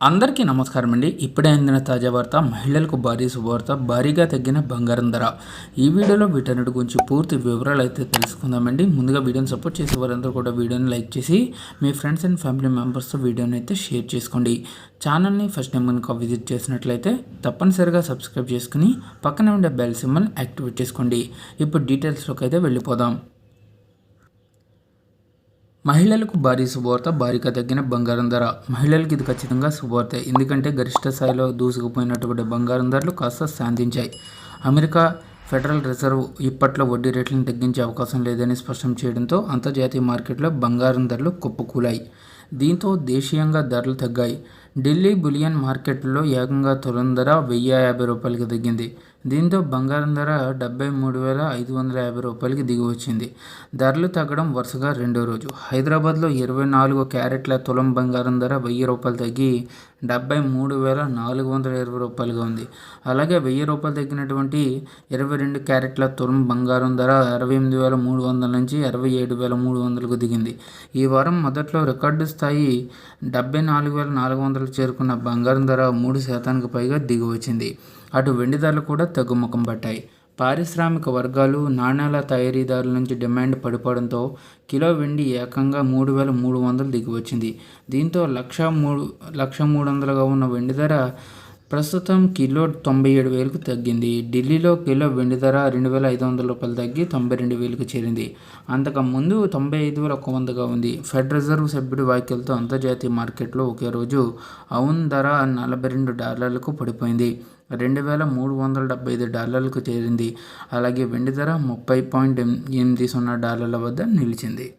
అందరికీ నమస్కారం అండి. ఇప్పుడే అందిన తాజా వార్త మహిళలకు భారీ శుభవార్త భారీగా తగ్గిన బంగారం ధర. ఈ వీడియోలో వీటన్నిటి గురించి పూర్తి వివరాలు అయితే తెలుసుకుందామండి. ముందుగా వీడియోని సపోర్ట్ చేసే వారందరూ కూడా వీడియోని లైక్ చేసి మీ ఫ్రెండ్స్ అండ్ ఫ్యామిలీ మెంబర్స్తో వీడియోని అయితే షేర్ చేసుకోండి. ఛానల్ని ఫస్ట్ టైం కనుక విజిట్ చేసినట్లయితే తప్పనిసరిగా సబ్స్క్రైబ్ చేసుకుని పక్కనే ఉండే బెల్ సింబల్ని యాక్టివేట్ చేసుకోండి. ఇప్పుడు డీటెయిల్స్లోకి అయితే వెళ్ళిపోదాం. మహిళలకు భారీ శుభవార్త భారీగా తగ్గిన బంగారం ధర. మహిళలకు ఇది ఖచ్చితంగా శుభవార్త. ఎందుకంటే గరిష్ట స్థాయిలో దూసుకుపోయినటువంటి బంగారం ధరలు కాస్త శాంతించాయి. అమెరికా ఫెడరల్ రిజర్వ్ ఇప్పట్లో వడ్డీ రేట్లను తగ్గించే అవకాశం లేదని స్పష్టం చేయడంతో అంతర్జాతీయ మార్కెట్లో బంగారం ధరలు కుప్పకూలాయి. దీంతో దేశీయంగా ధరలు తగ్గాయి. ఢిల్లీ బులియన్ మార్కెట్లో ఏకంగా తొలం ధర వెయ్యి యాభై రూపాయలకి తగ్గింది. దీంతో బంగారం ధర డెబ్బై మూడు వేల ఐదు వందల యాభై రూపాయలకి దిగి వచ్చింది ధరలు తగ్గడం వరుసగా రెండో రోజు. హైదరాబాద్లో ఇరవై నాలుగు క్యారెట్ల తులం బంగారం ధర వెయ్యి రూపాయలు తగ్గి డెబ్బై మూడు వేల నాలుగు వందల ఇరవై రూపాయలుగా ఉంది. అలాగే వెయ్యి రూపాయలు తగ్గినటువంటి ఇరవై రెండు క్యారెట్ల తులం బంగారం ధర అరవై ఎనిమిది వేల మూడు వందల నుంచి అరవై ఏడు వేల మూడు వందలకు దిగింది. ఈ వారం మొదట్లో రికార్డు స్థాయి డెబ్బై నాలుగు వేల నాలుగు వందలకు చేరుకున్న బంగారం ధర మూడు శాతానికి పైగా దిగి వచ్చింది అటు వెండి ధరలు కూడా తగ్గుముఖం పట్టాయి. పారిశ్రామిక వర్గాలు నాణ్యాల తయారీదారుల నుంచి డిమాండ్ పడిపోవడంతో కిలో వెండి ఏకంగా మూడు వేల మూడు వందలు దిగివచ్చింది దీంతో లక్ష మూడు లక్ష మూడు వందలుగా ఉన్న వెండి ధర ప్రస్తుతం కిలో తొంభై ఏడు వేలకు తగ్గింది. ఢిల్లీలో కిలో వెండి ధర రెండు వేల ఐదు వందల రూపాయలు తగ్గి తొంభై రెండు వేలకు చేరింది. అంతకుముందు తొంభై ఐదు వేల ఒక వందగా ఉంది. ఫెడ్ రిజర్వ్ సభ్యుడి వ్యాఖ్యలతో అంతర్జాతీయ మార్కెట్లో ఒకే రోజు అవున్ ధర నలభై రెండు డాలర్లకు పడిపోయింది. రెండు వేల మూడు వందల డెబ్బై ఐదు డాలర్లకు చేరింది. అలాగే వెండి ధర ముప్పై పాయింట్ ఎనిమిది సున్నా డాలర్ల వద్ద నిలిచింది.